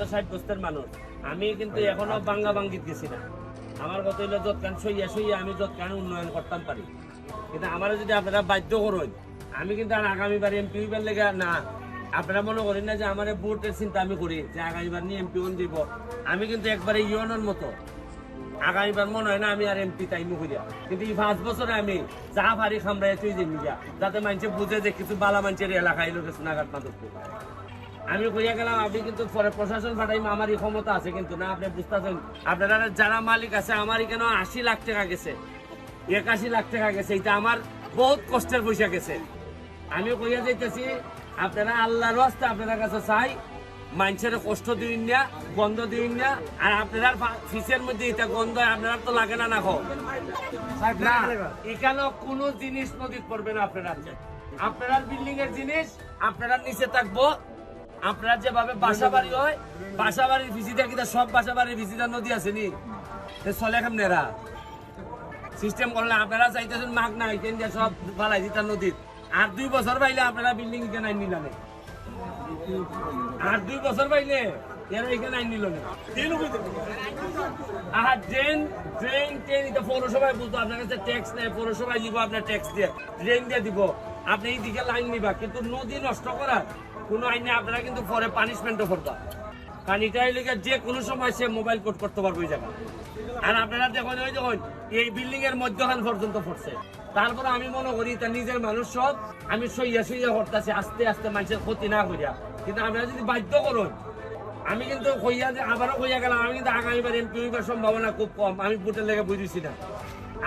তো ষাট বছরের মানুষ। আমি কিন্তু এখনও বাঙ্গা বাঙ্গিত গেছি না। আমার কথা হইল যৎকান সইয়া সইয়া আমি যৎকান উন্নয়ন করতাম পারি। কিন্তু আমার যদি আপনারা বাধ্য করুন আমি কিন্তু আর আগামীবার এমপি হইবার লেগে না। আপনারা মনে করেন না যে আমার ভোটের চিন্তা আমি করি যে আগামীবার নিয়ে এমপি দিব আমি কিন্তু একবারে ইউনের মতো। আগামীবার মনে হয় না আমি আর এমপি তাই মুখিয়া কিন্তু এই পাঁচ বছরে আমি যা পারি খামড়াই তুই যে যাতে মানুষে বুঝে যে কিছু বালা মানুষের এলাকায় লোকের নাগাদ মাদক আমি কইয়া গেলাম, আপনি কিন্তু পরে প্রশাসন পাঠাইম, আমারই ক্ষমতা আছে কিন্তু না, আপনি বুঝতেছেন? আপনারা যারা মালিক আছে, আমারই কেন আশি লাখ টাকা গেছে? একাশি লাখ টাকা গেছে এটা আমার বহুত কষ্টের পয়সা গেছে। আমি কইয়া যাইতেছি, আপনারা আল্লাহর রাস্তা আপনার কাছে চাই, মানুষের কষ্ট দিন না, গন্ধ দিন না, আর আপনার ফিসের মধ্যে এটা গন্ধ আপনার তো লাগে না না এখানে কোনো জিনিস নদীত পড়বে না আপনারা। আপনারা বিল্ডিং এর জিনিস, আপনারা নিচে থাকব আপনারা যেভাবে বাসা বাড়ি হয় বাসা বাড়ির ভিসিটা কিন্তু সব বাসা বাড়ির ভিসিটা নদী আছে নি? চলে কেমনেরা সিস্টেম করলে আপনারা চাইতেছেন মাগ না এখান দিয়ে সব ফালাই দিতাম নদীর আর দুই বছর পাইলে আপনারা বিল্ডিং এখানে আইন নিলানে আর দুই বছর পাইলে এরা এখানে আইন নিল না। আর ড্রেন ড্রেন ট্রেন এটা পৌরসভায় বলতো আপনার কাছে ট্যাক্স নেয় পৌরসভায় নিব আপনার ট্যাক্স দিয়ে। ড্রেন দিয়ে দিব। আপনি এই দিকে লাইন নিবা কিন্তু নদী নষ্ট করা কোনো আইনে আপনারা কিন্তু পরে পানিশমেন্টও করবা। কারণ এটাই লেগে যে কোনো সময় সে মোবাইল কোড করতে পারবে ওই জায়গায়। আর আপনারা দেখুন, ওই দেখুন, এই বিল্ডিং এর মধ্যখান পর্যন্ত পড়ছে। তারপরে আমি মনে করি তা নিজের মানুষ সব, আমি সইয়া সইয়া করতেছি আস্তে আস্তে মানুষের ক্ষতি না করিয়া। কিন্তু আপনারা যদি বাধ্য করুন, আমি কিন্তু কইয়া যে, আবারও কইয়া গেলাম, আমি কিন্তু আগামীবার এমপি হইবার সম্ভাবনা খুব কম, আমি ভোটের লেগে বুঝেছি না।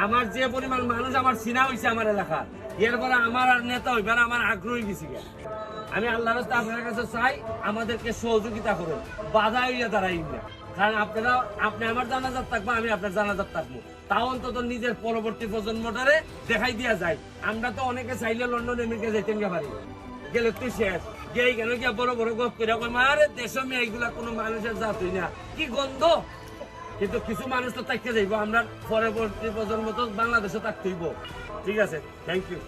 আমার যে পরিমাণ মানুষ আমার চিনা হয়েছে আমার এলাকা এরপরে আমার আর নেতা হইবার আমার আগ্রহী গেছি। আমি আল্লাহর রাস্তা আপনার কাছে চাই, আমাদেরকে সহযোগিতা করুন। বাধা হইয়া দাঁড়াই না। কারণ আপনারা, আপনি আমার জানাজার থাকব, আমি আপনার জানাজার থাকব। তাও অন্তত নিজের পরবর্তী প্রজন্মটারে দেখাই দিয়া যায়। আমরা তো অনেকে চাইলে লন্ডন আমেরিকা যাইতেন গে পারি। গেলে তুই শেষ। গেই কেন গিয়া বড় বড় গপ করে মারে দেশ মেয়ে এইগুলা কোনো মানুষের জাত না। কি গন্ধ? কিন্তু কিছু মানুষ তো থাকতে যাইব, আমরা পরবর্তী প্রজন্ম তো বাংলাদেশে থাকতে হইব। ঠিক আছে? Thank you